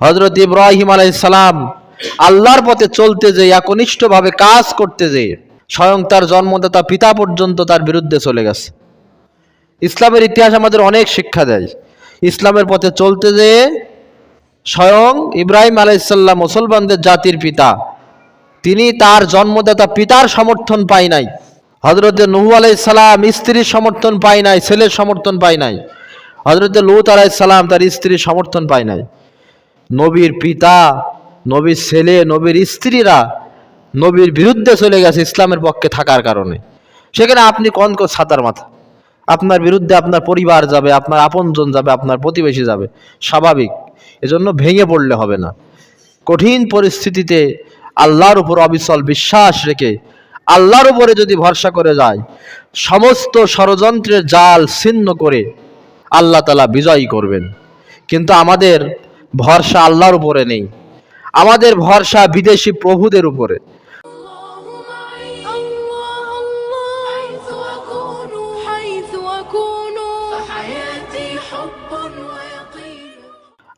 হজরত ইব্রাহিম আলাইসালাম আল্লাহর পথে চলতে যে একনিষ্ঠভাবে কাজ করতে যে স্বয়ং তার জন্মদাতা পিতা পর্যন্ত তার বিরুদ্ধে চলে গেছে। ইসলামের ইতিহাস আমাদের অনেক শিক্ষা দেয়। ইসলামের পথে চলতে যে স্বয়ং ইব্রাহিম আলাইসাল্লাম মুসলমানদের জাতির পিতা, তিনি তার জন্মদাতা পিতার সমর্থন পাই নাই। হজরত নুহু আলাইসাল্লাম স্ত্রীর সমর্থন পাই নাই, ছেলের সমর্থন পাই নাই। হজরত লুত আলাইসাল্লাম তার স্ত্রীর সমর্থন পাই নাই। নবীর পিতা, নবীর ছেলে, নবীর স্ত্রীরা নবীর বিরুদ্ধে চলে গেছে ইসলামের পক্ষে থাকার কারণে। সেখানে আপনি কন ছাতার মাথা? আপনার বিরুদ্ধে আপনার পরিবার যাবে, আপনার আপনজন যাবে, আপনার প্রতিবেশী যাবে, স্বাভাবিক। এজন্য ভেঙে পড়লে হবে না। কঠিন পরিস্থিতিতে আল্লাহর উপর অবিচল বিশ্বাস রেখে আল্লাহর উপরে যদি ভরসা করে যায়, সমস্ত ষড়যন্ত্রের জাল ছিন্ন করে আল্লাহ তালা বিজয়ী করবেন। কিন্তু আমাদের ভরসা আল্লাহর উপরে নেই। আমাদের ভরসা বিদেশি প্রভুদের উপরে।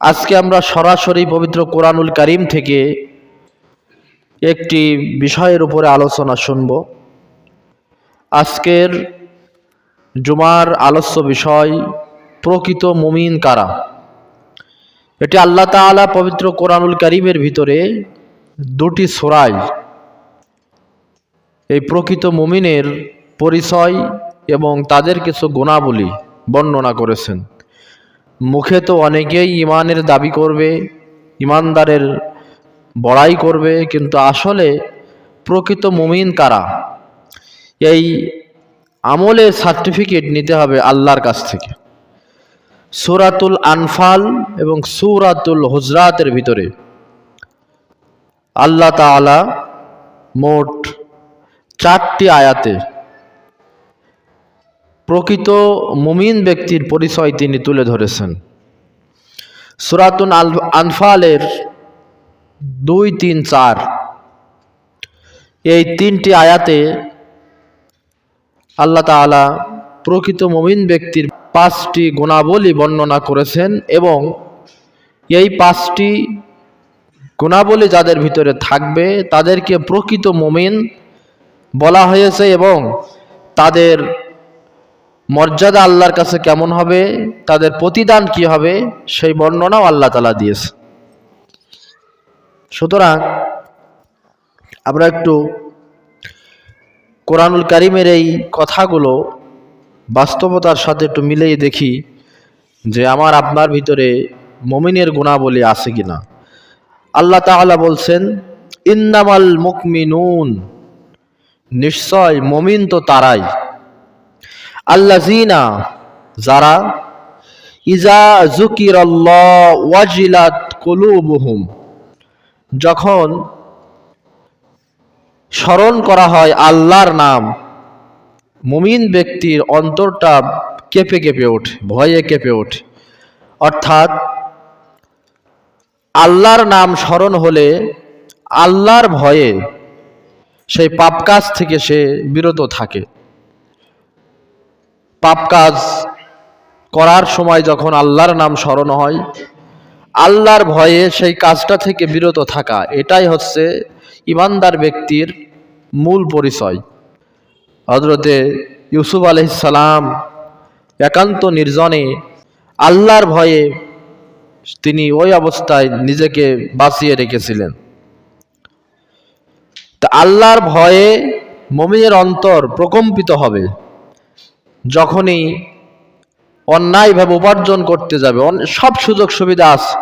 আজকে আমরা সরাসরি পবিত্র কোরআনুল করিম থেকে একটি বিষয়ের উপরে আলোচনা শুনব। আজকের জুমার আলোচ্য বিষয়, প্রকৃত মুমিন কারা? এটি আল্লাহ তাআলা পবিত্র কোরআনুল কারিমের ভিতরে দুটি সোরাই এই প্রকৃত মুমিনের পরিচয় এবং তাদের কিছু গুণাবলী বর্ণনা করেছেন। মুখে তো অনেকেই ইমানের দাবি করবে ইমানদারের বড়াই করবে, কিন্তু আসলে প্রকৃত মুমিন কারা? এই আমলের সার্টিফিকেট নিতে হবে আল্লাহর কাছ থেকে। সুরাতুল আনফাল এবং সুরাতুল হুজরাতের ভিতরে আল্লাহ তাআলা মোট চারটি আয়াতে প্রকৃত মুমিন ব্যক্তির পরিচয় তিনি তুলে ধরেছেন। সুরাতুন আল, আনফালের দুই, তিন, চার এই তিনটি আয়াতে আল্লাহ তাআলা প্রকৃত মুমিন ব্যক্তির পাঁচটি গুণাবলী বর্ণনা করেছেন এবং এই পাঁচটি গুণাবলী যাদের ভিতরে থাকবে, তাদেরকে প্রকৃত মুমিন বলা হয়েছে এবং তাদের মর্যাদা আল্লাহর কাছে কেমন হবে, তাদের প্রতিদান কি হবে, সেই বর্ণনাও আল্লাহ তালা দিয়েছে সুতরাং আমরা একটু কোরআনুল কারিমের এই কথাগুলো বাস্তবতার সাথে একটু মিলেই দেখি যে আমার আপনার ভিতরে মমিনের গুণাবলী আছে কিনা। আল্লাহ তাআলা বলছেন ইন্দামাল মুকমিনুন। নিশ্চয় মমিন তো তারাই। আল্লাজিনা যারা, ইজা জুকির ওয়াজিলাত কুলুবুহুম। যখন স্মরণ করা হয় আল্লাহর নাম মুমিন ব্যক্তির অন্তরটা কেঁপে কেঁপে ওঠে, ভয়ে কেঁপে ওঠে। অর্থাৎ আল্লাহর নাম স্মরণ হলে আল্লাহর ভয়ে সেই পাপ কাজ থেকে সে বিরত থাকে। পাপ কাজ করার সময় যখন আল্লাহর নাম স্মরণ হয়, আল্লাহর ভয়ে সেই কাজটা থেকে বিরত থাকা, এটাই হচ্ছে ইমানদার ব্যক্তির মূল পরিচয়। হজরতে ইউসুফ আলহিসাল্লাম একান্ত নির্জনে আল্লাহর ভয়ে তিনি ওই অবস্থায় নিজেকে বাঁচিয়ে রেখেছিলেন। তা আল্লাহর ভয়ে মমিনের অন্তর প্রকম্পিত হবে, যখনই অন্যায়ভাবে উপার্জন করতে যাবে সব সুযোগ সুবিধা আছে।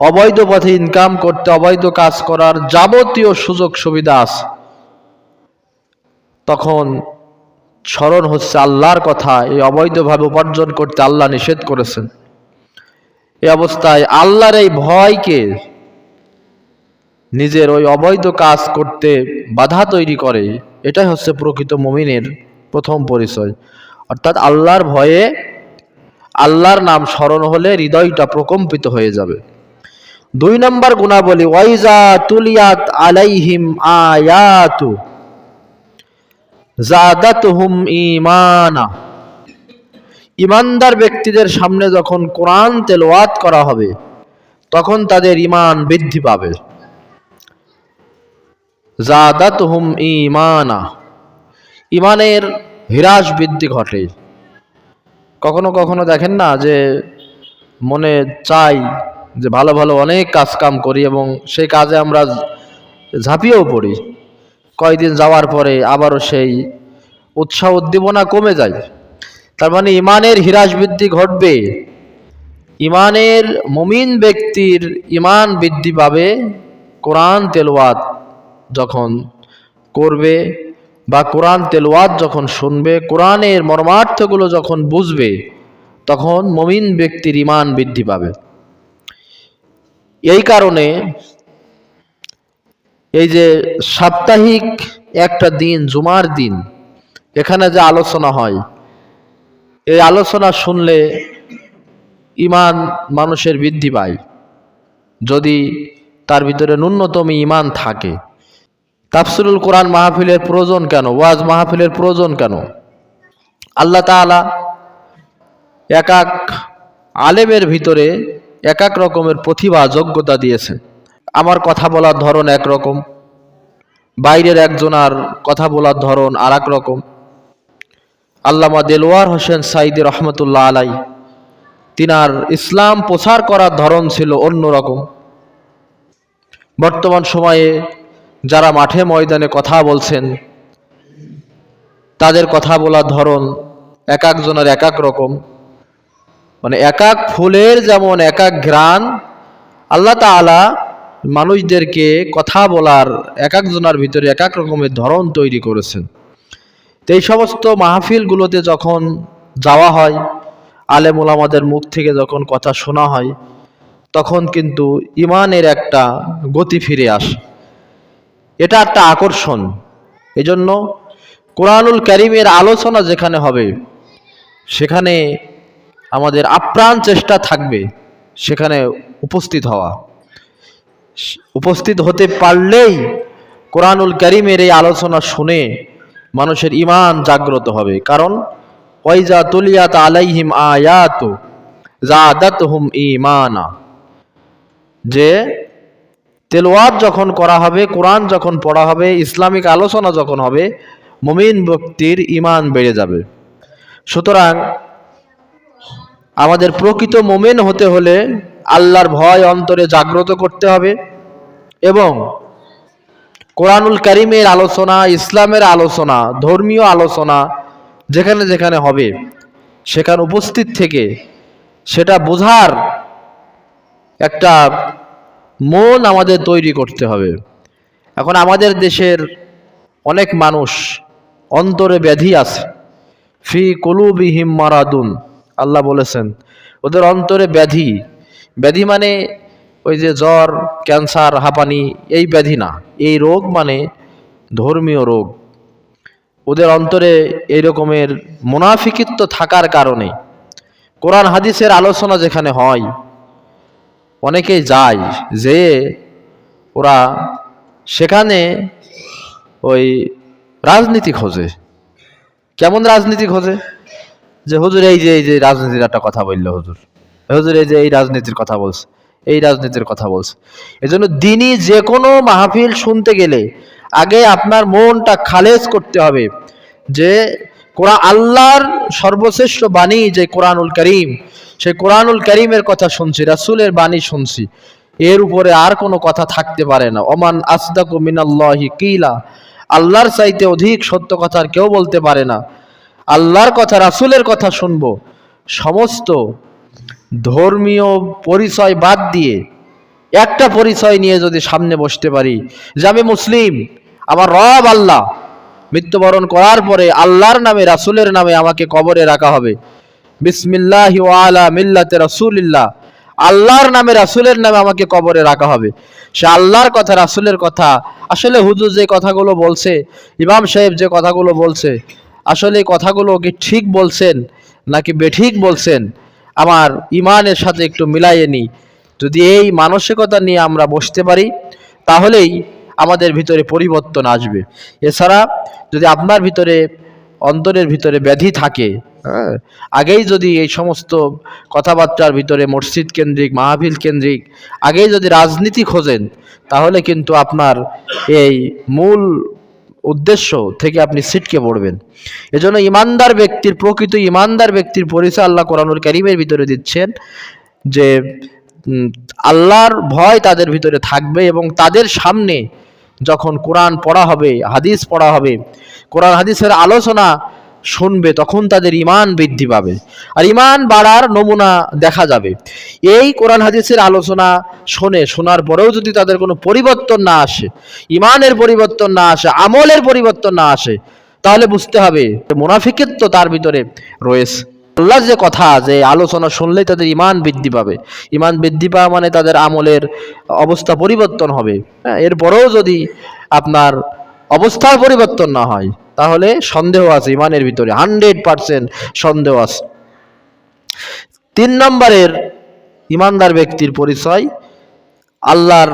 অবৈধ পথে ইনকাম করতে, অবৈধ কাজ করার যাবতীয় সুযোগ সুবিধা আছে। তখন স্মরণ হচ্ছে আল্লাহর কথা, এই অবৈধভাবে উপার্জন করতে আল্লাহ নিষেধ করেছেন। এই অবস্থায় আল্লাহর এই ভয়কে নিজের ওই অবৈধ কাজ করতে বাধা তৈরি করে, এটাই হচ্ছে প্রকৃত মমিনের প্রথম পরিচয়। অর্থাৎ আল্লাহর ভয়ে আল্লাহর নাম স্মরণ হলে হৃদয়টা প্রকম্পিত হয়ে যাবে। দুই নম্বর গুণাবলী, ওয়াইজা তুলিয়াত আলাইহিম আয়াতু। জাদাতুহুম ঈমানা। ইমানদার ব্যক্তিদের সামনে যখন কোরআন তেলাওয়াত করা হবে, তখন তাদের ইমান বৃদ্ধি পাবে। জাদাত হুম ইমানা ইমানের হ্রাস বৃদ্ধি ঘটে। কখনো কখনো দেখেন না যে মনে চাই যে ভালো ভালো অনেক কাজ কাম করি এবং সেই কাজে আমরা ঝাঁপিয়েও পড়ি। কয়দিন যাওয়ার পরে আবারও সেই উৎসাহ উদ্দীপনা কমে যায়। তার মানে ইমানের হ্রাস বৃদ্ধি ঘটবে। ইমানের মুমিন ব্যক্তির ইমান বৃদ্ধি পাবে কোরআন তেলোয়াত যখন করবে বা কোরআন তেলোয়াত যখন শুনবে, কোরআনের মর্মার্থগুলো যখন বুঝবে, তখন মমিন ব্যক্তির ইমান বৃদ্ধি পাবে। এই কারণে এই যে সাপ্তাহিক একটা দিন, জুমার দিন, এখানে যে আলোচনা হয়, এই আলোচনা শুনলে ইমান মানুষের বৃদ্ধি পায়। যদি তার ভিতরে ন্যূনতম ইমান থাকে। তাফসিরুল কোরআন মাহফিলের প্রয়োজন কেন? ওয়াজ মাহফিলের প্রয়োজন কেন? আল্লাহ তাআলা এক এক আলেমের ভিতরে এক এক রকমের প্রতিভা, যোগ্যতা দিয়েছেন। আমার কথা বলার ধরন একরকম। বাইরের একজনার কথা বলার ধরন আর এক রকম। আল্লামা দেলোয়ার হোসেন সাইদি রহমতুল্লাহ আলাই, তিনার ইসলাম প্রচার করার ধরন ছিল অন্যরকম বর্তমান সময়ে যারা মাঠে ময়দানে কথা বলছেন, তাদের কথা বলার ধরন এক একজনের এক এক রকম। মানে এক এক ফুলের যেমন এক এক ঘ্রাণ, আল্লাহ তাআলা মানুষদেরকে কথা বলার এক একজনের ভিতরে এক এক রকমের ধরন তৈরি করেছেন। এই সমস্ত মাহফিলগুলোতে যখন যাওয়া হয়, আলেম ওলামাদের মুখ থেকে যখন কথা শোনা হয়, তখন কিন্তু ইমানের একটা গতি ফিরে আসে। এটা একটা আকর্ষণ। এজন্য কোরআনুল করিমের আলোচনা যেখানে হবে, সেখানে আমাদের আপ্রাণ চেষ্টা থাকবে, সেখানে উপস্থিত হওয়া। উপস্থিত হতে পারলেই কোরআনুল করিমের এই আলোচনা শুনে মানুষের ইমান জাগ্রত হবে। কারণ, ওয়াইজা তুলিয়াত আলাইহিম আয়াত জাদাত হুম ইমানা যে তেলোয়াত যখন করা হবে, কোরআন যখন পড়া হবে, ইসলামিক আলোচনা যখন হবে, মুমিন ব্যক্তির ইমান বেড়ে যাবে। সুতরাং, আমাদের প্রকৃত মোমেন হতে হলে আল্লাহর ভয় অন্তরে জাগ্রত করতে হবে এবং কোরআনুল করিমের আলোচনা, ইসলামের আলোচনা, ধর্মীয় আলোচনা যেখানে যেখানে হবে, সেখানে উপস্থিত থেকে সেটা বোঝার একটা মন আমাদের তৈরি করতে হবে। এখন আমাদের দেশের অনেক মানুষ অন্তরে ব্যাধি আছে। ফি কলুবিহিম মারাদুন, আল্লাহ বলেছেন, ওদের অন্তরে ব্যাধি ব্যাধি মানে ওই যে জ্বর, ক্যান্সার, হাঁপানি, এই ব্যাধি না। এই রোগ মানে ধর্মীয় রোগ। ওদের অন্তরে এই রকমের মুনাফিকিত্ব থাকার কারণে কোরআন হাদিসের আলোচনা যেখানে হয়, অনেকেই যায় যে ওরা সেখানে ওই রাজনীতি খোঁজে। কেমন রাজনীতি খোঁজে? যে হুজুর এই যে এই যে রাজনীতির একটা কথা বলল হুজুর। হুজুর, এই যে এই রাজনীতির কথা বলছে, এই রাজনীতির কথা বলছে। এজন্য দিনই যে কোনো মাহফিল শুনতে গেলে আগে আপনার মনটা খালেজ করতে হবে যে কোরআন আল্লাহর সর্বশ্রেষ্ঠ বাণী যে কোরআনুল করিম সেই কোরআনুল করিমের কথা শুনছি, রাসূলের বাণী শুনছি, এর উপরে আর কোনো কথা থাকতে পারে না। ওমান আসদাকু মিনাল্লাহি কিলা, আল্লাহর চাইতে অধিক সত্য কথা আর কেউ বলতে পারে না। আল্লাহর কথা, রাসূলের কথা শুনব। সমস্ত ধর্মীয় পরিচয় বাদ দিয়ে একটা পরিচয় নিয়ে যদি সামনে বসতে পারি যে আমি মুসলিম, আমার রব আল্লাহ। মৃত্যুবরণ করার পরে আল্লাহর নামে, রাসূলের নামে আমাকে কবরে রাখা হবে। বিসমিল্লাহি ওয়ালা মিল্লাতে রাসূলিল্লাহ। আল্লাহর নামে, রাসূলের নামে আমাকে কবরে রাখা হবে। সে আল্লাহর কথা, রাসূলের কথা। আসলে হুজুর যে কথাগুলো বলছে, ইমাম সাহেব যে কথাগুলো বলছে, আসলে এই কথাগুলো কি ঠিক বলছেন নাকি বেঠিক বলছেন? আমার ইমানের সাথে একটু মিলাইয়ে নিই। যদি এই মানসিকতা নিয়ে আমরা বসতে পারি, তাহলেই আমাদের ভিতরে পরিবর্তন আসবে। এছাড়া যদি আপনার ভিতরে, অন্তরের ভিতরে ব্যাধি থাকে হ্যাঁ আগেই যদি এই সমস্ত কথাবার্তার ভিতরে মসজিদ কেন্দ্রিক, মাহফিল কেন্দ্রিক, আগেই যদি রাজনীতি খোঁজেন, তাহলে কিন্তু আপনার এই মূল উদ্দেশ্য থেকে আপনি সিটকে পড়বেন। এজন্য ইমানদার ব্যক্তির, প্রকৃত ইমানদার ব্যক্তির পরিচয় আল্লাহ কোরআনুল করিমের ভিতরে দিচ্ছেন যে আল্লাহর ভয় তাদের ভিতরে থাকবে এবং তাদের সামনে যখন কোরআন পড়া হবে, হাদিস পড়া হবে, কোরআন হাদিসের আলোচনা শুনবে, তখন তাদের ইমান বৃদ্ধি পাবে। আর ইমান বাড়ার নমুনা দেখা যাবে। এই কোরআন হাদিসের আলোচনা শোনে, শোনার পরেও যদি তাদের কোনো পরিবর্তন না আসে ইমানের পরিবর্তন না আসে, আমলের পরিবর্তন না আসে, তাহলে বুঝতে হবে মোনাফিকের তো তার ভিতরে রয়েছে। আল্লাহর যে কথা, যে আলোচনা শুনলেই তাদের ইমান বৃদ্ধি পাবে। ইমান বৃদ্ধি পাওয়া মানে তাদের আমলের অবস্থা পরিবর্তন হবে। হ্যাঁ এরপরেও যদি আপনার অবস্থার পরিবর্তন না হয় তাহলে সন্দেহ আছে ইমানের ভিতরে। হান্ড্রেড পার্সেন্ট সন্দেহ আছে। তিন নম্বরের ইমানদার ব্যক্তির পরিচয়, আল্লাহর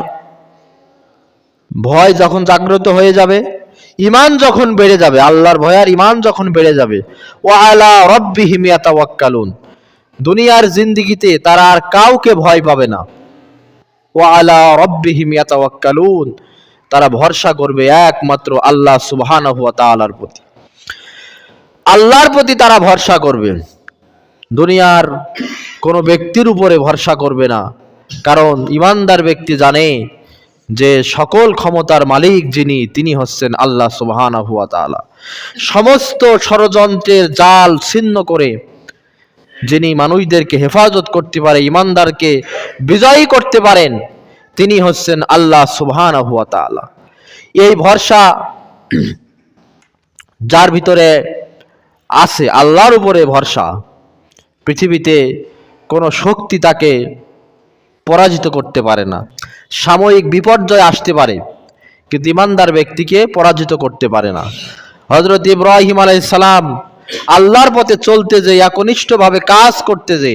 ভয় যখন জাগ্রত হয়ে যাবে, ইমান যখন বেড়ে যাবে, আল্লাহর ভয় আর ইমান যখন বেড়ে যাবে ও আলা রব্বি হিমিয়াতাওয়াক্কালুন দুনিয়ার জিন্দিগিতে তারা আর কাউকে ভয় পাবে না। ও আলা রব্বি হিমিয়াতাওয়াক্কালুন তারা ভরসা করবে একমাত্র আল্লাহ সুবহানাহু ওয়া তাআলার প্রতি। আল্লাহর প্রতি তারা ভরসা করবে। দুনিয়ার কোনো ব্যক্তির উপরে ভরসা করবে না। কারণ ইমানদার ব্যক্তি জানে যে সকল ক্ষমতার মালিক যিনি, তিনি হচ্ছেন আল্লাহ সুবহানাহু ওয়া তাআলা। সমস্ত ষড়যন্ত্রের জাল ছিন্ন করে যিনি মানুষদেরকে হেফাজত করতে পারে, ইমানদারকে বিজয়ী করতে পারেন তিনি হচ্ছেন আল্লাহ তাআলা। এই ভরসা যার ভিতরে আছে আল্লাহর উপরে ভরসা, পৃথিবীতে কোনো শক্তি তাকে পরাজিত করতে পারে না। সাময়িক বিপর্যয় আসতে পারে, কিন্তু ইমানদার ব্যক্তিকে পরাজিত করতে পারে না। হজরত ইব্রাহিম আলাইসালাম আল্লাহর পথে চলতে যে একনিষ্ঠভাবে কাজ করতে যে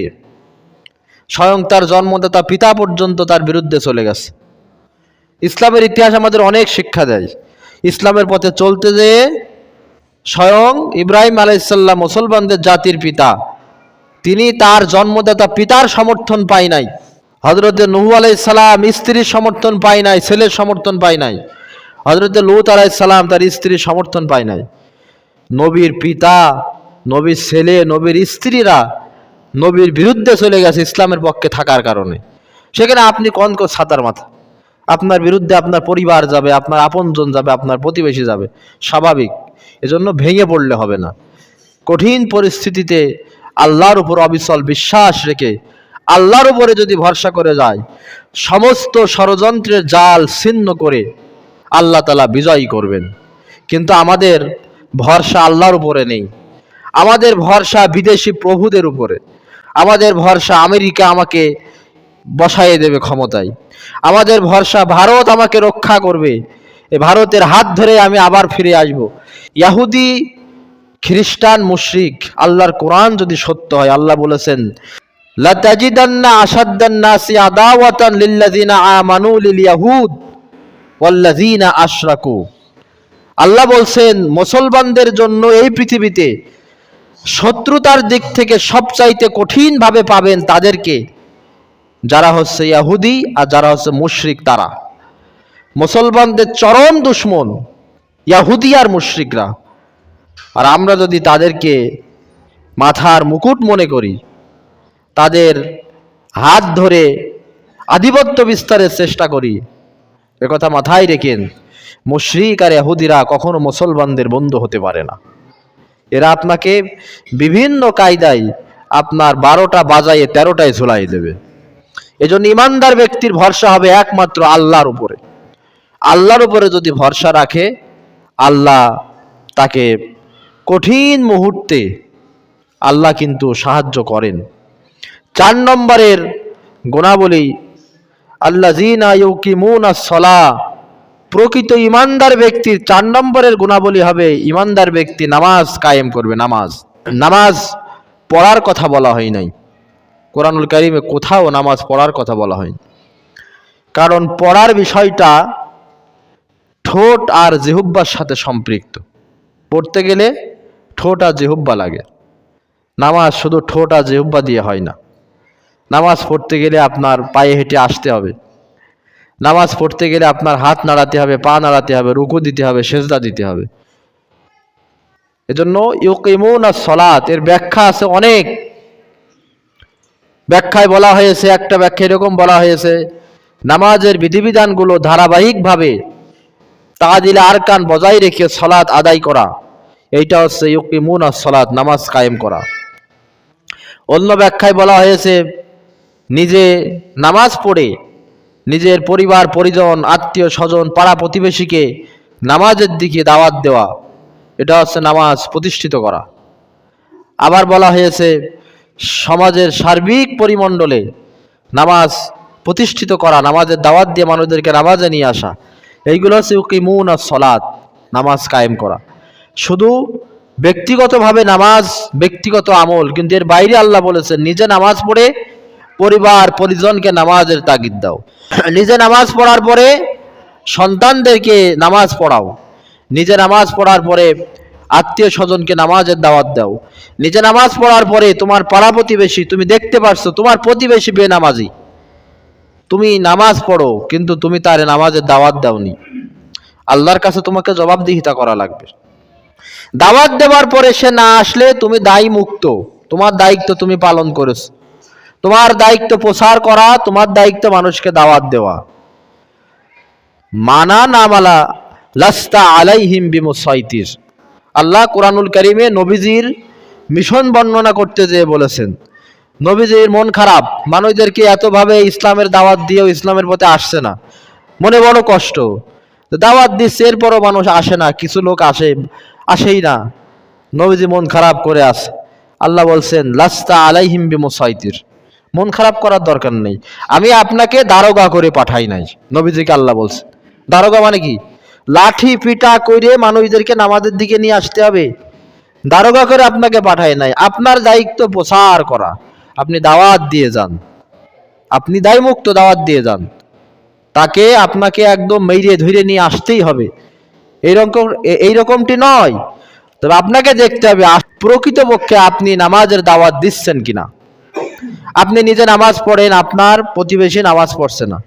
স্বয়ং তার জন্মদাতা পিতা পর্যন্ত তার বিরুদ্ধে চলে গেছে। ইসলামের ইতিহাস আমাদের অনেক শিক্ষা দেয়। ইসলামের পথে চলতে যে স্বয়ং ইব্রাহিম আলাইসাল্লাম মুসলমানদের জাতির পিতা। তিনি তার জন্মদাতা পিতার সমর্থন পায় নাই। হজরতে নুহু আলাইসাল্লাম স্ত্রীর সমর্থন পায় নাই, ছেলের সমর্থন পায় নাই। হজরতে লুত আলাইসাল্লাম তার স্ত্রীর সমর্থন পায় নাই। নবীর পিতা, নবীর ছেলে, নবীর স্ত্রীরা নবীর বিরুদ্ধে চলে গেছে ইসলামের পক্ষে থাকার কারণে। সেখানে আপনি কন ছাতার মাথা? আপনার বিরুদ্ধে আপনার পরিবার যাবে, আপনার আপনজন যাবে, আপনার প্রতিবেশী যাবে, স্বাভাবিক। এজন্য ভেঙে পড়লে হবে না। কঠিন পরিস্থিতিতে আল্লাহর উপর অবিচল বিশ্বাস রেখে আল্লাহর উপরে যদি ভরসা করে যায়, সমস্ত ষড়যন্ত্রের জাল ছিন্ন করে আল্লাহ তালা বিজয়ী করবেন। কিন্তু আমাদের ভরসা আল্লাহর উপরে নেই। আমাদের ভরসা বিদেশি প্রভুদের উপরে। আমাদের ভরসা আমেরিকা আমাকে বসাইয়ে দেবে ক্ষমতায়। আমাদের ভরসা ভারত আমাকে রক্ষা করবে। ভারতের হাত ধরে আমি আবার ফিরে আসব। ইয়াহুদি, খ্রিস্টান, মুশরিক, আল্লাহর কোরআন যদি সত্য হয়, আল্লাহ বলেছেন, লাতাজিদান্না আসাদ্দান নাসি আদাওয়াতান লিল্লাযিনা আমানু লিল ইয়াহুদ ওয়াল্লাযিনা আশরাকু। আল্লাহ বলছেন, মুসলমানদের জন্য এই পৃথিবীতে শত্রুতার দিক থেকে সবচাইতে কঠিনভাবে পাবেন তাদেরকে যারা হচ্ছে ইয়াহুদি আর যারা হচ্ছে মুশরিক তারা। মুসলমানদের চরম দুশ্মন ইয়াহুদি আর মুশরিকরা। আর আমরা যদি তাদেরকে মাথার মুকুট মনে করি, তাদের হাত ধরে আধিপত্য বিস্তারের চেষ্টা করি কথা মাথায় রেখেন, মুশরিক আর ইহুদিরা কখনো মুসলমানদের বন্ধু হতে পারে না। এরা আপনাকে বিভিন্ন কায়দায় আপনার বারোটা বাজাইয়ে তেরোটায় ঝুলাই দেবে। এজন্য ইমানদার ব্যক্তির ভরসা হবে একমাত্র আল্লাহর উপরে। আল্লাহর উপরে যদি ভরসা রাখে, আল্লাহ তাকে কঠিন মুহূর্তে আল্লাহ কিন্তু সাহায্য করেন। চার নম্বরের গুণাবলী আল্লাহ জিনা ইউকিমুন সলা প্রকৃত ইমানদার ব্যক্তির চার নম্বরের গুণাবলী হবে ইমানদার ব্যক্তি নামাজ কায়েম করবে, নামাজ। নামাজ পড়ার কথা বলা হয় নাই। কোরআনুল কারিমে কোথাও নামাজ পড়ার কথা বলা হয়নি। কারণ পড়ার বিষয়টা ঠোঁট আর জেহুব্বার সাথে সম্পৃক্ত। পড়তে গেলে ঠোঁট আর জেহুব্বা লাগে। নামাজ শুধু ঠোঁট আর জেহ্বা দিয়ে হয় না। নামাজ পড়তে গেলে আপনার পায়ে হেঁটে আসতে হবে। নামাজ পড়তে গেলে আপনার হাত নাড়াতে হবে, পা নাড়াতে হবে, রুকু দিতে হবে, সেজদা দিতে হবে। এজন্য ইউকিমুন সলাত, এর ব্যাখ্যা আছে অনেক। ব্যাখ্যায় বলা হয়েছে, একটা ব্যাখ্যা এরকম বলা হয়েছে, নামাজের বিধিবিধানগুলো ধারাবাহিকভাবে তাজিল আরকান বজায় রেখে সলাৎ আদায় করা, এইটা হচ্ছে ইউকিমুন সলাৎ, নামাজ কায়েম করা। অন্য ব্যাখ্যায় বলা হয়েছে, নিজে নামাজ পড়ে নিজের পরিবার, পরিজন, আত্মীয়, স্বজন, পাড়া প্রতিবেশীকে নামাজের দিকে দাওয়াত দেওয়া। এটা হচ্ছে নামাজ প্রতিষ্ঠিত করা। আবার বলা হয়েছে, সমাজের সার্বিক পরিমণ্ডলে নামাজ প্রতিষ্ঠিত করা, নামাজের দাওয়াত দিয়ে মানুষদেরকে নামাজে নিয়ে আসা। এইগুলো হচ্ছে উকিমুন আর সলাৎ নামাজ কায়েম করা। শুধু ব্যক্তিগতভাবে নামাজ, ব্যক্তিগত আমল, কিন্তু এর বাইরে আল্লাহ বলেছেন, নিজে নামাজ পড়ে পরিবার পরিজনকে নামাজের তাগিদ দাও। নিজে নামাজ পড়ার পরে সন্তানদেরকে নামাজ পড়াও। নিজে নামাজ পড়ার পরে আত্মীয় স্বজনকে নামাজের দাওয়াত দাও। নিজে নামাজ পড়ার পরে তোমার পাড়া প্রতিবেশী, তুমি দেখতে পারছ, তোমার প্রতিবেশী বেনামাজি। তুমি নামাজ পড়ো, কিন্তু তুমি তার নামাজের দাওয়াত দাওনি। আল্লাহর কাছে তোমাকে জবাবদিহিতা করা লাগবে। দাওয়াত দেওয়ার পরে সে না আসলে তুমি দায়ী মুক্ত। তোমার দায়িত্ব তুমি পালন করেছ। তোমার দায়িত্ব প্রচার করা, তোমার দায়িত্ব মানুষকে দাওয়াত দেওয়া। মানা না মালা লাস্তা আলাইহিম বিমুসাইতির। আল্লাহ কোরআনুল করিমে নবীজির মিশন বর্ণনা করতে যেয়ে বলেছেন, নবীজির মন খারাপ, মানুষদেরকে এতভাবে ইসলামের দাওয়াত দিয়েও ইসলামের পথে আসছে না। মনে বড় কষ্ট। দাওয়াত দিচ্ছে, এরপরও মানুষ আসে না, কিছু লোক আসে, আসেই না। নবীজি মন খারাপ করে আসে আল্লাহ বলছেন, লাস্তা আলাইহিম বিমুসাইতির। মন খারাপ করার দরকার নেই। আমি আপনাকে দারোগা করে পাঠাই নাই, নবীজিকে আল্লাহ বলছে দারোগা মানে কি? লাঠি পিটা করে মানুষদেরকে নামাজের দিকে নিয়ে আসতে হবে। দারোগা করে আপনাকে পাঠায় নাই, আপনার দায়িত্ব প্রসার করা। আপনি দাওয়াত দিয়ে যান। আপনি দায়মুক্ত দাওয়াত দিয়ে যান। তাকে আপনাকে একদম মেরিয়ে ধরে নিয়ে আসতেই হবে। এইরকম এইরকমটি নয়। তবে আপনাকে দেখতে হবে প্রকৃতপক্ষে আপনি নামাজের দাওয়াত দিচ্ছেন কিনা। আপনি নিজে নামাজ পড়েন, আপনার প্রতিবেশী নামাজ পড়ছে না।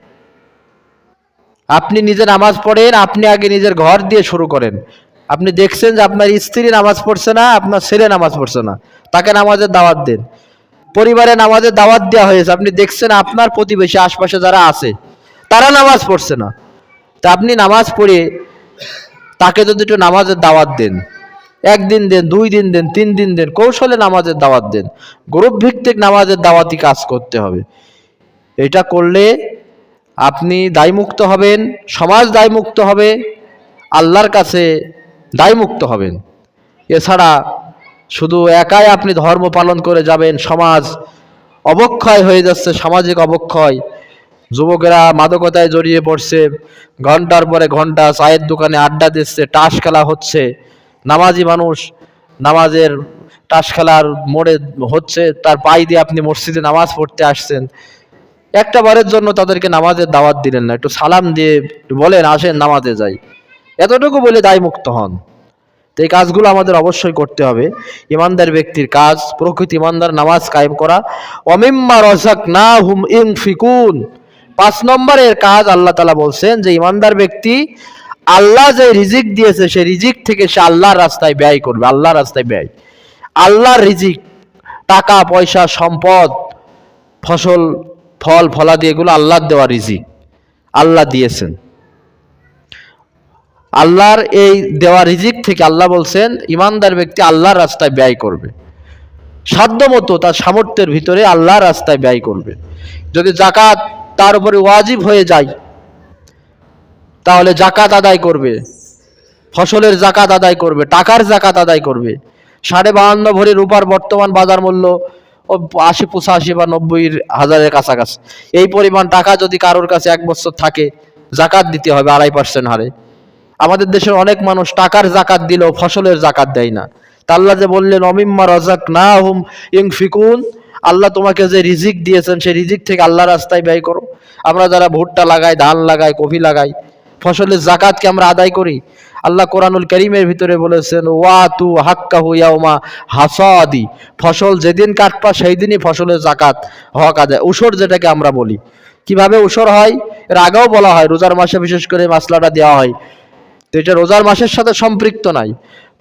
আপনি নিজে নামাজ পড়েন, আপনি আগে নিজের ঘর দিয়ে শুরু করেন। আপনি দেখছেন যে আপনার স্ত্রী নামাজ পড়ছে না, আপনার ছেলে নামাজ পড়ছে না। তাকে নামাজের দাওয়াত দেন। পরিবারে নামাজের দাওয়াত দেওয়া হয়েছে। আপনি দেখছেন আপনার প্রতিবেশী আশপাশে যারা আছে, তারা নামাজ পড়ছে না। তা আপনি নামাজ পড়ে তাকে যদি একটু নামাজের দাওয়াত দেন। একদিন দেন, দুই দিন দেন, তিন দিন দেন, কৌশলে নামাজের দাওয়াত দেন। গ্রুপ ভিত্তিক নামাজের দাওয়াতি কাজ করতে হবে। এটা করলে আপনি দায়মুক্ত হবেন, সমাজ দায়মুক্ত হবে, আল্লাহর কাছে দায়মুক্ত হবেন। এছাড়া শুধু একাই আপনি ধর্ম পালন করে যাবেন, সমাজ অবক্ষয় হয়ে যাচ্ছে, সামাজিক অবক্ষয়। যুবকেরা মাদকতায় জড়িয়ে পড়ছে, ঘণ্টার পরে ঘণ্টা চায়ের দোকানে আড্ডা দিচ্ছে টাস খেলা হচ্ছে। নামাজি মানুষ, নামাজের টাস খেলার মোড়ে হচ্ছে, তার পাই দিয়ে আপনি মসজিদে নামাজ পড়তে আসছেন। একটা বারের জন্য তাদেরকে নামাজের দাওয়াত দিলেন না, একটু সালাম দিয়ে বলেন, আসেন নামাজে যাই। এতটুকু বলে দায়মুক্ত হন। তো এই কাজগুলো আমাদের অবশ্যই করতে হবে। ইমানদার ব্যক্তির কাজ, প্রকৃত ইমানদার নামাজ কায়েম করা। অমিম্মা রজাক না হুম ইং ফিকুন পাঁচ নম্বরের কাজ আল্লাহ তালা বলছেন যে, ইমানদার ব্যক্তি আল্লাহ যে রিজিক দিয়েছে, সে রিজিক থেকে সে আল্লাহর রাস্তায় ব্যয় করবে, আল্লাহর রাস্তায় ব্যয়। আল্লাহর রিজিক, টাকা, পয়সা, সম্পদ, ফসল, ফল, ফলাদি, এগুলো আল্লাহর দেওয়া রিজিক। আল্লাহ দিয়েছেন। আল্লাহর এই দেওয়া রিজিক থেকে আল্লাহ বলছেন, ইমানদার ব্যক্তি আল্লাহর রাস্তায় ব্যয় করবে। সাধ্য মতো তার সামর্থ্যের ভিতরে আল্লাহর রাস্তায় ব্যয় করবে। যদি জাকাত তার উপরে ওয়াজিব হয়ে যায় তাহলে জাকাত আদায় করবে। ফসলের জাকাত আদায় করবে, টাকার জাকাত আদায় করবে। সাড়ে বাহান্ন ভরি রূপার বর্তমান বাজার মূল্য আশি পঁচাশি বা নব্বই হাজারের কাছাকাছি। এই পরিমাণ টাকা যদি কারোর কাছে এক বছর থাকে জাকাত দিতে হবে আড়াই পার্সেন্ট হারে। আমাদের দেশের অনেক মানুষ টাকার জাকাত দিলেও ফসলের জাকাত দেয় না। তাল্লা যে বললেন, অমিম্মা রজাক না হুম ইং ফিকুন আল্লাহ তোমাকে যে রিজিক দিয়েছেন, সেই রিজিক থেকে আল্লাহ রাস্তায় ব্যয় করো। আমরা যারা ভুট্টা লাগাই, ধান লাগাই কফি লাগাই ফসলের জাকাতকে আমরা আদায় করি। আল্লাহ কোরআনুল করিমের ভিতরে বলেছেন ওয়া তু হাক্কা হুয়াউমা হাসাদি। ফসল যেদিন কাটপা সেই দিনই ফসলের জাকাত হক আদায়। উসর যেটাকে আমরা বলি। কীভাবে উসর হয়? এর আগেও বলা হয়, রোজার মাসে বিশেষ করে মাসলাটা দেওয়া হয়। তো এটা রোজার মাসের সাথে সম্পৃক্ত নাই।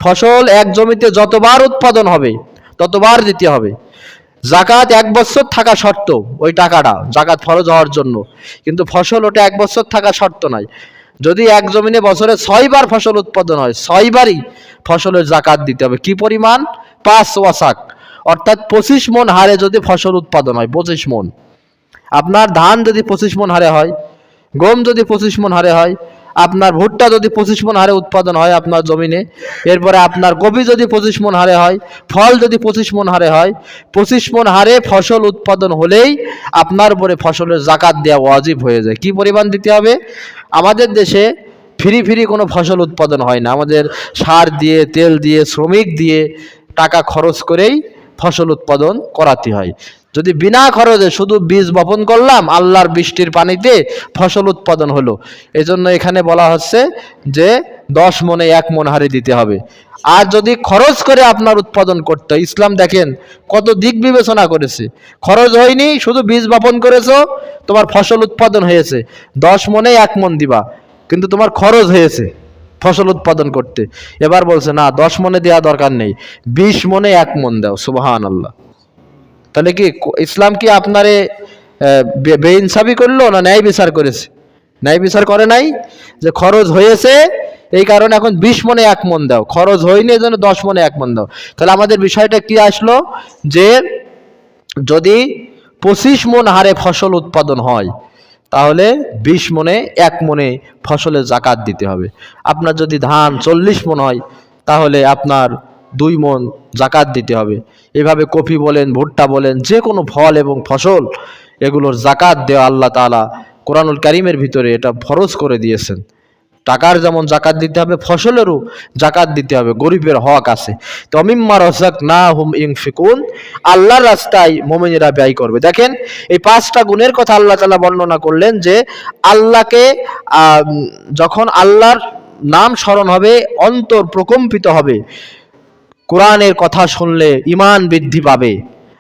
ফসল এক জমিতে যতবার উৎপাদন হবে, ততবার দিতে হবে। জাকাত এক বছর থাকা শর্ত ওই টাকাটা, জাকাত ফরজ হওয়ার জন্য। কিন্তু ফসল ওটা এক বছর থাকা শর্ত নাই। যদি এক জমিনে বছরে ছয়বার ফসল উৎপাদন হয়, ছয়বারই ফসলের জাকাত দিতে হবে। কি পরিমাণ? পাঁচ ওয়াসাক। অর্থাৎ পঁচিশ মন হারে যদি ফসল উৎপাদন হয়, পঁচিশ মন। আপনার ধান যদি পঁচিশ মন হারে হয়, গম যদি পঁচিশ মন হারে হয়, আপনার ভুট্টা যদি পঁচিশ মন হারে উৎপাদন হয় আপনার জমিনে, এরপরে আপনার কপি যদি পঁচিশ মন হারে হয়, ফল যদি পঁচিশ মন হারে হয়, পঁচিশ মন হারে ফসল উৎপাদন হলেই আপনার উপরে ফসলের জাকাত দেওয়া ওয়াজিব হয়ে যায়। কি পরিমাণ দিতে হবে? আমাদের দেশে ফ্রি ফ্রি কোনো ফসল উৎপাদন হয় না। আমাদের সার দিয়ে, তেল দিয়ে, শ্রমিক দিয়ে টাকা খরচ করেই ফসল উৎপাদন করাতে হয়। যদি বিনা খরচে শুধু বীজ বপন করলাম, আল্লাহর বৃষ্টির পানিতে ফসল উৎপাদন হলো। এজন্য এখানে বলা হচ্ছে যে দশ মনে এক মন হারে দিতে হবে। আর যদি খরচ করে আপনার উৎপাদন করতে ইসলাম দেখেন কত দিক বিবেচনা করেছে। খরচ হয়নি শুধু বীজ বপন করেছ তোমার ফসল উৎপাদন হয়েছে। দশ মনে এক মন দিবা কিন্তু তোমার খরচ হয়েছে ফসল উৎপাদন করতে। এবার বলছে না দশ মনে দেওয়া দরকার নেই বিশ মনে এক মন দাও। সুবাহান আল্লাহ তাহলে কি ইসলাম কি আপনারে আহ, বে- বেইনসাফি করল না ন্যায় বিচার করেছে? ন্যায় বিচার করে নাই যে খরচ হয়েছে এই কারণে এখন বিশ মনে এক মন দাও। খরচ হয়নি এই জন্য দশ মনে এক মন দাও। তাহলে আমাদের বিষয়টা কি আসলো? যে যদি পঁচিশ মন হারে ফসল উৎপাদন হয়, তাহলে বিশ মনে এক মনে ফসলের জাকাত দিতে হবে। আপনার যদি ধান চল্লিশ মন হয়, তাহলে আপনার দুই মন জাকাত দিতে হবে। এভাবে কফি বলেন, ভুট্টা বলেন, যে কোনো ফল এবং ফসল, এগুলোর জাকাত দেওয়া আল্লাহ তাআলা কোরআনুল কারিমের ভিতরে এটা ফরজ করে দিয়েছেন। টাকার যেমন জাকাত দিতে হবে, ফসলেরও জাকাত দিতে হবে, গরিবের হক আছে। তমিম্মা রসাক না হুম ইং ফিকুন আল্লাহর রাস্তায় মোমিনেরা ব্যয় করবে। দেখেন, এই পাঁচটা গুণের কথা আল্লাহ তালা বর্ণনা করলেন যে, আল্লাহকে যখন আল্লাহর নাম স্মরণ হবে, অন্তর প্রকম্পিত হবে, কোরআনের কথা শুনলে ইমান বৃদ্ধি পাবে।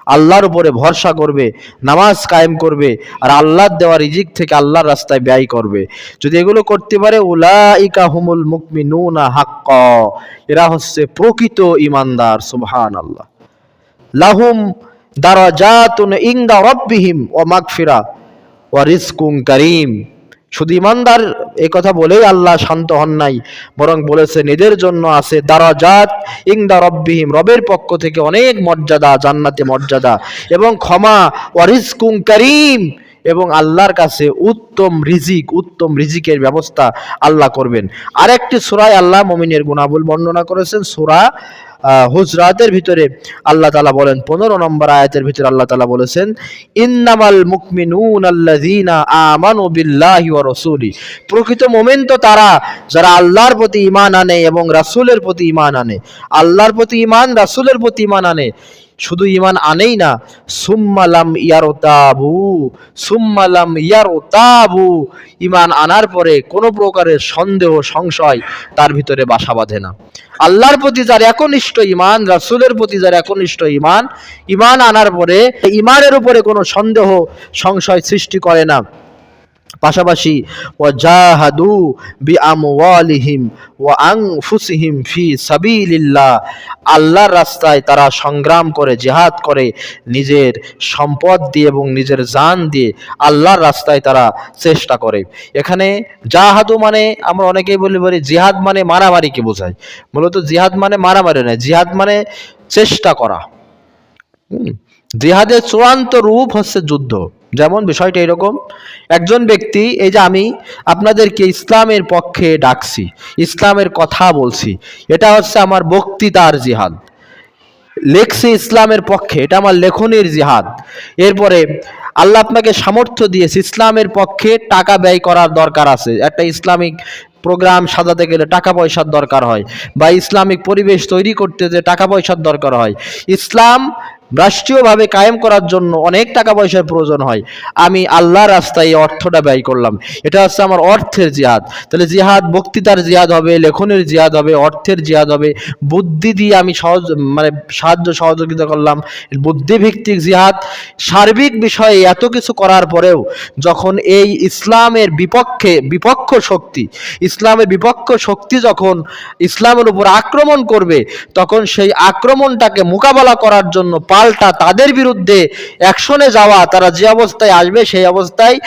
আল্লাহর উপরে ভরসা করবে, নামাজ কায়েম করবে, আর আল্লাহর দেওয়া রিজিক থেকে আল্লাহর রাস্তায় ব্যয় করবে। যদি এগুলো করতে পারে, উলাইকা হুমুল মুকমিনুনা হাক্ক। এরা হচ্ছে প্রকৃত ইমানদার সুবহান আল্লাহ লাহুম দারাজাতুন ইনদা রাব্বিহিম ওয়া মাগফিরা ওয়া রিজকুন কারীম। শুধু ইমানদার এই কথা বলেই আল্লাহ শান্ত হন নাই, বরং বলেছেন এদের জন্য আছে দারাজাত ইনদা রব্বিহিম, রবের পক্ষ থেকে অনেক মর্যাদা, জান্নাতে মর্যাদা এবং ক্ষমা ওয়া রিজকুন কারীম এবং আল্লাহর কাছে উত্তম রিজিক, উত্তম রিজিকের ব্যবস্থা আল্লাহ করবেন। আরেকটি সূরায় আল্লাহ মমিনের গুণাবুল বর্ণনা করেছেন, সূরা হুজরাতের ভিতরে আল্লাহ তালা বলেন, পনেরো নম্বর আয়াতের ভিতরে আল্লাহ তালা বলেছেন, ইন্নামাল মুকমিনুন আল্লাযীনা আমানু বিল্লাহি ওয়া রাসূলি। প্রকৃত মোমেন তো তারা, যারা আল্লাহর প্রতি ইমান আনে এবং রাসূলের প্রতি ইমান আনে। আল্লাহর প্রতি ইমান রাসূলের প্রতি ইমান আনে। শুধু ইমান আনেই না সুম্মালাম ইয়ারতাবু সুম্মালাম ইয়ারতাবু। ঈমান আনার পরে কোনো প্রকারের সন্দেহ, সংশয় তার ভিতরে বাসা বাঁধে না। আল্লাহর প্রতি যার একনিষ্ঠ ইমান রাসুলের প্রতি যার একনিষ্ঠ ইমান ইমান আনার পরে ইমানের উপরে কোনো সন্দেহ, সংশয় সৃষ্টি করে না। পাশাপাশি, ওয়াজাহাদু বিআমওয়ালিহিম ওয়া আনফুসিহিম ফি সাবিলিল্লাহ আল্লাহর রাস্তায় তারা সংগ্রাম করে, জিহাদ করে, নিজের সম্পদ দিয়ে এবং নিজের জান দিয়ে আল্লাহর রাস্তায় তারা চেষ্টা করে। এখানে জাহাদু মানে আমরা অনেকেই বলি বলি জিহাদ মানে মারামারিকে বোঝায়? মূলত জিহাদ মানে মারামারি নয়, জিহাদ মানে চেষ্টা করা। জিহাদের চূড়ান্ত রূপ হচ্ছে যুদ্ধ। যেমন বিষয়টা এরকম, একজন ব্যক্তি, এই যে আমি আপনাদেরকে ইসলামের পক্ষে ডাকছি, ইসলামের কথা বলছি, এটা হচ্ছে আমার বক্তৃতার জিহাদ। লেখছি ইসলামের পক্ষে, এটা আমার লেখনির জিহাদ। এরপরে, আল্লাহ আপনাকে সামর্থ্য দিয়েছে, ইসলামের পক্ষে টাকা ব্যয় করার দরকার আছে। একটা ইসলামিক প্রোগ্রাম সাজাতে গেলে টাকা পয়সার দরকার হয়, বা ইসলামিক পরিবেশ তৈরি করতে যে টাকা পয়সার দরকার হয়। ইসলাম রাষ্ট্রীয়ভাবে কায়েম করার জন্য অনেক টাকা পয়সার প্রয়োজন হয়। আমি আল্লাহ রাস্তায় এই অর্থটা ব্যয় করলাম। এটা হচ্ছে আমার অর্থের জিহাদ। তাহলে জিহাদ বক্তৃতার জিহাদ হবে, লেখনের জিহাদ হবে, অর্থের জিহাদ হবে। বুদ্ধি দিয়ে আমি সহজ মানে সাহায্য সহযোগিতা করলাম। বুদ্ধিভিত্তিক জিহাদ, সার্বিক বিষয়ে এত কিছু করার পরেও যখন এই ইসলামের বিপক্ষে, বিপক্ষ শক্তি, ইসলামের বিপক্ষ শক্তি যখন ইসলামের উপর আক্রমণ করবে, তখন সেই আক্রমণটাকে মোকাবেলা করার জন্য পাল্টা তাদের বিরুদ্ধে অ্যাকশনে যাওয়া তারা যে অবস্থায় আসবে সেই অবস্থায়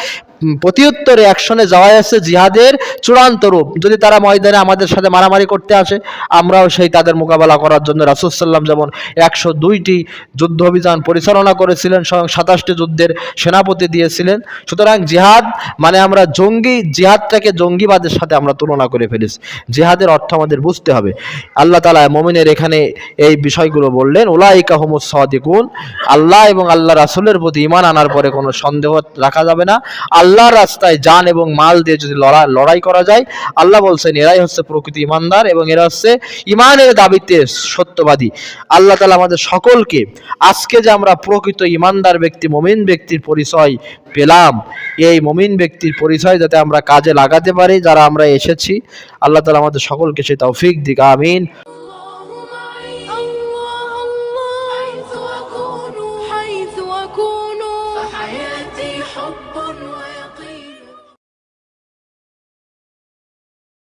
প্রতিউত্তরে অ্যাকশনে যাওয়া আছে জিহাদের চূড়ান্ত রূপ। যদি তারা ময়দানে আমাদের সাথে মারামারি করতে আসে, আমরাও সেই তাদের মোকাবেলা করার জন্য রাসুলসাল্লাম যেমন একশো দুইটি যুদ্ধ অভিযান পরিচালনা করেছিলেন, স্বয়ং সাতাশটি যুদ্ধের সেনাপতি দিয়েছিলেন। সুতরাং জিহাদ মানে আমরা জঙ্গি, জিহাদটাকে জঙ্গিবাদের সাথে আমরা তুলনা করে ফেলেছি। জিহাদের অর্থ আমাদের বুঝতে হবে। আল্লাহ তালা মমিনের এখানে এই বিষয়গুলো বললেন ওলাইকা হুমুস সাদিকুন। আল্লাহ এবং আল্লাহ রাসুলের প্রতি ইমান আনার পরে কোনো সন্দেহ রাখা যাবে না। আল্লাহর রাস্তায় যান এবং মাল দিয়ে যদি লড়াই লড়াই করা যায়, আল্লাহ বলছেন, এরাই হচ্ছে প্রকৃত ইমানদার এবং এরা হচ্ছে ইমানের দাবিতে সত্যবাদী। আল্লাহ তালা আমাদের সকলকে আজকে যে আমরা প্রকৃত ইমানদার ব্যক্তি, মমিন ব্যক্তির পরিচয় পেলাম, এই মমিন ব্যক্তির পরিচয় যাতে আমরা কাজে লাগাতে পারি, যারা আমরা এসেছি, আল্লাহ তালা আমাদের সকলকে সে তৌফিক দিক, আমিন।